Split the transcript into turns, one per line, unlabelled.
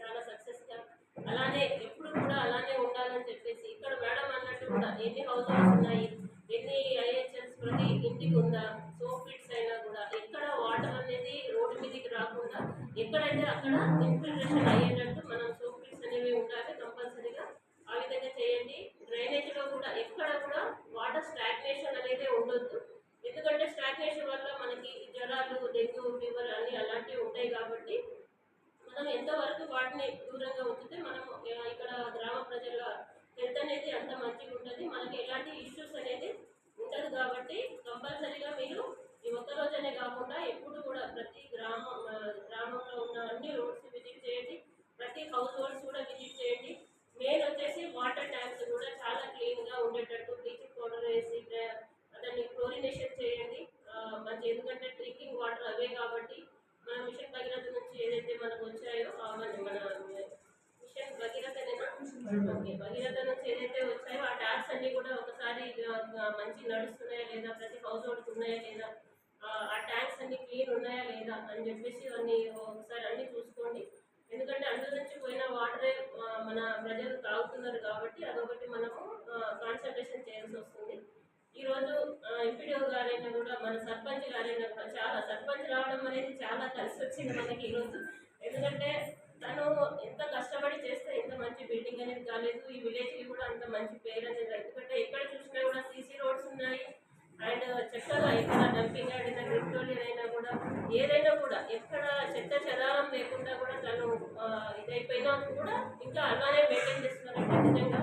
చాలా సక్సెస్గా అలానే ఎప్పుడు కూడా అలానే ఉండాలని చెప్పేసి ఇక్కడ మేడం అన్నట్టు కూడా ఎన్ని హౌస్ హోల్డ్స్ ఉన్నాయి ఎన్ని ఐహెచ్ఎల్స్ ప్రతి ఇంటికి ఉందా సోప్ పిట్స్ అయినా కూడా ఎక్కడ వాటర్ అనేది రోడ్డు మీదకి రాకుండా ఎక్కడైతే అక్కడ ఇన్ఫిల్ట్రేషన్ అయ్యేటట్టు మనం సోప్ పిట్స్ అనేవి ఉండాలి కంపల్సరీగా ఆ విధంగా చేయండి. డ్రైనేజ్లో కూడా ఎక్కడ కూడా వాటర్ స్టాగ్నేషన్ అనేది ఉండొద్దు ఎందుకంటే స్టాగ్నేషన్ వల్ల మనకి జ్వరాలు డెంగ్యూ ఫీవర్ అన్ని అలాంటివి ఉంటాయి కాబట్టి మనం ఎంతవరకు వాటిని దూరంగా ఉంచితే మనం ఆ, ఇక్కడ గ్రామ ప్రజల హెల్త్ అనేది అంత మంచిగా ఉంటుంది మనకి ఎలాంటి ఇష్యూస్ అనేది ఉండదు కాబట్టి కంపల్సరీగా మీరు ఈ ఒక్క రోజనే కాకుండా ఎప్పుడు కూడా ప్రతి గ్రామం గ్రామంలో ఉన్న అన్ని రోడ్స్ విజిట్ చేయండి. ప్రతి హౌస్ హోల్డ్స్ కూడా విజిట్ చేయండి. మెయిన్ వచ్చేసి వాటర్ ట్యాంక్స్ కూడా చాలా క్లీన్గా ఉండేటట్టు బ్లీచింగ్ పౌడర్ వేసి దాన్ని క్లోరినేషన్ చేయండి. మంచి ఎందుకంటే డ్రింకింగ్ వాటర్ అవే కాబట్టి మన మిషన్ భగీరథ నుంచి ఏదైతే మనకు వచ్చాయో మన మన ఓకే. భగీరథ నుంచి ఏదైతే వచ్చాయో ఆ ట్యాప్స్ అన్ని కూడా ఒకసారి ఆ, మంచి నడుస్తున్నాయా లేదా ప్రతి హౌస్ హోల్డ్కి ఉన్నాయా లేదా ఆ, ఆ ట్యాంక్స్ అన్ని క్లీన్ ఉన్నాయా లేదా అని చెప్పేసి అన్ని ఒకసారి అన్ని చూసుకోండి. ఎందుకంటే అందులో నుంచి పోయిన వాటరే మన ప్రజలు తాగుతున్నారు కాబట్టి అదొకటి మనము కాన్సన్ట్రేషన్ చేయాల్సి వస్తుంది. ఈరోజు ఎంపీడీఓ గారైనా కూడా మన సర్పంచ్ గారైనా కూడా చాలా సర్పంచ్ రావడం అనేది చాలా కలిసి వచ్చింది మనకి ఈరోజు. ఎందుకంటే మంచి పేరు అనేది ఎందుకంటే ఎక్కడ చూసినా కూడా సీసీ రోడ్స్ ఉన్నాయి. అండ్ చక్కగా ఎక్కడ డంపింగ్ ఆడిన గ్రిప్టోలియన్ అయినా కూడా ఏదైనా కూడా ఎక్కడ చెత్త చెదారం లేకుండా కూడా తను ఇదైపోయినా కూడా ఇంకా అలానే మెయింటైన్ చేస్తున్నారంటే నిజంగా